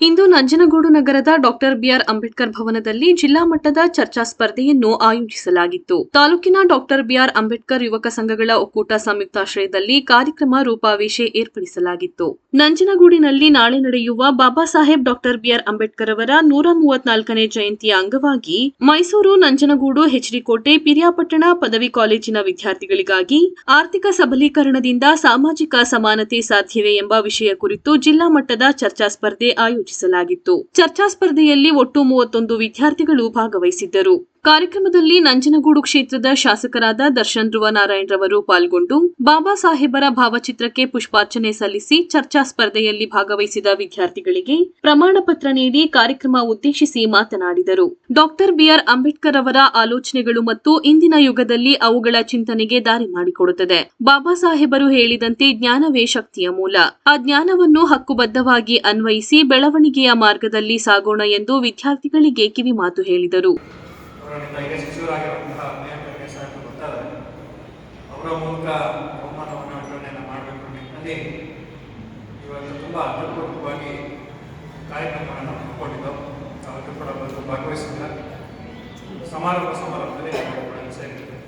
ಇಂದು ನಂಜನಗೂಡು ನಗರದ doctor BR Ambedkar ಭವನದಲ್ಲಿ ಜಿಲ್ಲಾ ಮಟ್ಟದ ಚರ್ಚಾ ಸ್ಪರ್ಧೆಯನ್ನು ಆಯೋಜಿಸಲಾಗಿತ್ತು. ತಾಲೂಕಿನ ಡಾಕ್ಟರ್ ಬಿಆರ್ ಅಂಬೇಡ್ಕರ್ ಯುವಕ ಸಂಘಗಳ ಒಕ್ಕೂಟ ಸಂಯುಕ್ತಾಶ್ರಯದಲ್ಲಿ ಕಾರ್ಯಕ್ರಮ ರೂಪಾವೇಶ ಏರ್ಪಡಿಸಲಾಗಿತ್ತು. ನಂಜನಗೂಡಿನಲ್ಲಿ ನಾಳೆ ನಡೆಯುವ ಬಾಬಾ ಸಾಹೇಬ್ ಡಾಕ್ಟರ್ ಬಿಆರ್ ಅಂಬೇಡ್ಕರ್ ಅವರ ನೂರ ಮೂವತ್ನಾಲ್ಕನೇ ಜಯಂತಿಯ ಅಂಗವಾಗಿ ಮೈಸೂರು, ನಂಜನಗೂಡು ಹೆಚ್ಡಿಕೋಟೆ ಪಿರಿಯಾಪಟ್ಟಣ ಪದವಿ ಕಾಲೇಜಿನ ವಿದ್ಯಾರ್ಥಿಗಳಿಗಾಗಿ ಆರ್ಥಿಕ ಸಬಲೀಕರಣದಿಂದ ಸಾಮಾಜಿಕ ಸಮಾನತೆ ಸಾಧ್ಯವೇ ಎಂಬ ವಿಷಯ ಕುರಿತು ಜಿಲ್ಲಾ ಮಟ್ಟದ ಚರ್ಚಾ ಸ್ಪರ್ಧೆ ಆಯೋಜಿಸಲಾಗಿತ್ತು ಚರ್ಚಾ ಸ್ಪರ್ಧೆಯಲ್ಲಿ ಒಟ್ಟು ಮೂವತ್ತೊಂದು ವಿದ್ಯಾರ್ಥಿಗಳು ಭಾಗವಹಿಸಿದ್ದರು. ಕಾರ್ಯಕ್ರಮದಲ್ಲಿ ನಂಜನಗೂಡು ಕ್ಷೇತ್ರದ ಶಾಸಕರಾದ ದರ್ಶನ್ ಧ್ರುವ ನಾರಾಯಣ್ ರವರು ಪಾಲ್ಗೊಂಡು ಬಾಬಾ ಸಾಹೇಬರ ಭಾವಚಿತ್ರಕ್ಕೆ ಪುಷ್ಪಾರ್ಚನೆ ಸಲ್ಲಿಸಿ ಚರ್ಚಾ ಸ್ಪರ್ಧೆಯಲ್ಲಿ ಭಾಗವಹಿಸಿದ ವಿದ್ಯಾರ್ಥಿಗಳಿಗೆ ಪ್ರಮಾಣ ಪತ್ರ ನೀಡಿ ಕಾರ್ಯಕ್ರಮ ಉದ್ದೇಶಿಸಿ ಮಾತನಾಡಿದರು. ಡಾಕ್ಟರ್ ಬಿಆರ್ ಅಂಬೇಡ್ಕರ್ ಅವರ ಆಲೋಚನೆಗಳು ಮತ್ತು ಇಂದಿನ ಯುಗದಲ್ಲಿ ಅವುಗಳ ಚಿಂತನೆಗೆ ದಾರಿ ಮಾಡಿಕೊಡುತ್ತದೆ. ಬಾಬಾ ಸಾಹೇಬರು ಹೇಳಿದಂತೆ ಜ್ಞಾನವೇ ಶಕ್ತಿಯ ಮೂಲ. ಆ ಜ್ಞಾನವನ್ನು ಹಕ್ಕುಬದ್ಧವಾಗಿ ಅನ್ವಯಿಸಿ ಬೆಳವಣಿಗೆಯ ಮಾರ್ಗದಲ್ಲಿ ಸಾಗೋಣ ಎಂದು ವಿದ್ಯಾರ್ಥಿಗಳಿಗೆ ಕಿವಿಮಾತು ಹೇಳಿದರು. ಅವರಿಂದ ಈಗ ಸಚಿವರಾಗಿರುವಂತಹ ಪ್ರಿಯಾಂಕ ಸಾಹೇಬರು ಬರ್ತಾರೆ ಅವರ ಮೂಲಕ ಬಹುಮಾನವನ್ನು ವಿತರಣೆಯನ್ನು ಮಾಡಬೇಕು ನಿಟ್ಟಿನಲ್ಲಿ ಇವತ್ತು ತುಂಬ ಅರ್ಥಪೂರ್ವಕವಾಗಿ ಕಾರ್ಯಕ್ರಮವನ್ನು ಹಮ್ಮಿಕೊಂಡಿದ್ದೆವು ಅವತ್ತು ಕೂಡ ಬಂದು ಭಾಗವಹಿಸಿಲ್ಲ ಸಮಾರಂಭ ಸಮಾರಂಭದಲ್ಲಿ ಕೂಡ ಸೇರಿದ್ದೇವೆ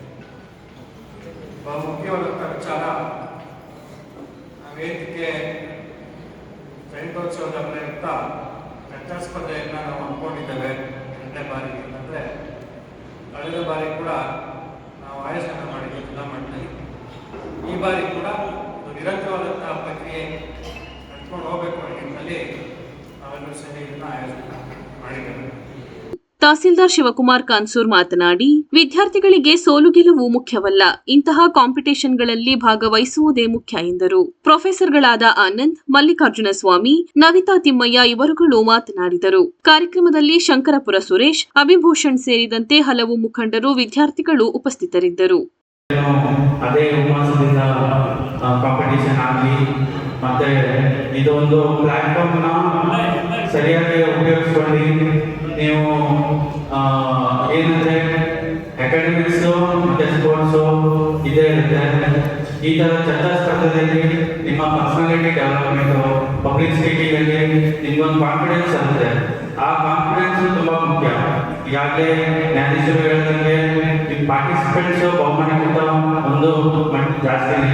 ಬಹಳ ಮುಖ್ಯವಾದಂಥ ವಿಚಾರ ವೇದಿಕೆ ಜಯಂತೋತ್ಸವದ ಪ್ರಯುಕ್ತ ಸ್ಪರ್ಧೆಯನ್ನು ನಾವು ಹಮ್ಮಿಕೊಂಡಿದ್ದೇವೆ. ಬಾರಿ ಕೂಡ ನಾವು ಆಯೋಜನೆ ಮಾಡಿದ್ವಿ ಜಿಲ್ಲಾ ಮಟ್ಟದಲ್ಲಿ ಈ ಬಾರಿ ಕೂಡ ಒಂದು ನಿರಂತರವಾದಂತಹ ಪ್ರಕ್ರಿಯೆ ನಡ್ಕೊಂಡು ಹೋಗಬೇಕು ಅನ್ನೋ ನಿಟ್ಟಿನಲ್ಲಿ ನಾವೆಲ್ಲರೂ ಸಹ ಇದನ್ನು ಆಯೋಜನೆ ಮಾಡಿದ್ದೇವೆ. ತಹಸೀಲ್ದಾರ್ ಶಿವಕುಮಾರ್ ಕಾನ್ಸೂರ್ ಮಾತನಾಡಿ, ವಿದ್ಯಾರ್ಥಿಗಳಿಗೆ ಸೋಲು ಗೆಲುವು ಮುಖ್ಯವಲ್ಲ, ಇಂತಹ ಕಾಂಪಿಟೇಷನ್ಗಳಲ್ಲಿ ಭಾಗವಹಿಸುವುದೇ ಮುಖ್ಯ ಎಂದರು. ಪ್ರೊಫೆಸರ್ಗಳಾದ ಆನಂದ್ ಮಲ್ಲಿಕಾರ್ಜುನ ಸ್ವಾಮಿ ನವಿತಾ ತಿಮ್ಮಯ್ಯ ಇವರುಗಳು ಮಾತನಾಡಿದರು. ಕಾರ್ಯಕ್ರಮದಲ್ಲಿ ಶಂಕರಪುರ ಸುರೇಶ್, ಅಭಿಭೂಷಣ್ ಸೇರಿದಂತೆ ಹಲವು ಮುಖಂಡರು, ವಿದ್ಯಾರ್ಥಿಗಳು ಉಪಸ್ಥಿತರಿದ್ದರು. ಮತ್ತೆ ಇದೊಂದು ಪ್ಲಾಟ್ಫಾರ್ಮ್ನ ಸರಿಯಾಗಿ ಉಪಯೋಗಿಸ್ಕೊಂಡು ನೀವು ಏನಂದ್ರೆ ಅಕಾಡೆಮಿಕ್ಸ್ ಮತ್ತೆ ಸ್ಪೋರ್ಟ್ಸು ಇದೇ ಇರುತ್ತೆ. ಈ ಥರ ಚರ್ಚಾ ಸ್ಪರ್ಧೆಯಲ್ಲಿ ನಿಮ್ಮ ಪರ್ಸನಾಲಿಟಿ ಡೆವಲಪ್ಮೆಂಟು ಪಬ್ಲಿಕ್ ಸ್ಪೀಕಿಂಗಲ್ಲಿ ನಿಮ್ಗೊಂದು ಕಾನ್ಫಿಡೆನ್ಸ್ ಆಗುತ್ತೆ ಆ ಕಾನ್ಫಿಡೆನ್ಸ್ ತುಂಬ ಮುಖ್ಯ. ಈಗಾಗಲೇ ಜ್ಞಾನೇಶ್ವರ ಹೇಳಿದಂಗೆ ನಿಮ್ಮ ಪಾರ್ಟಿಸಿಪೆಂಟ್ಸ್ ಬಹುಮಾನಕ್ಕಿಂತ ಒಂದು ಮಟ್ಟ ಜಾಸ್ತಿನೇ.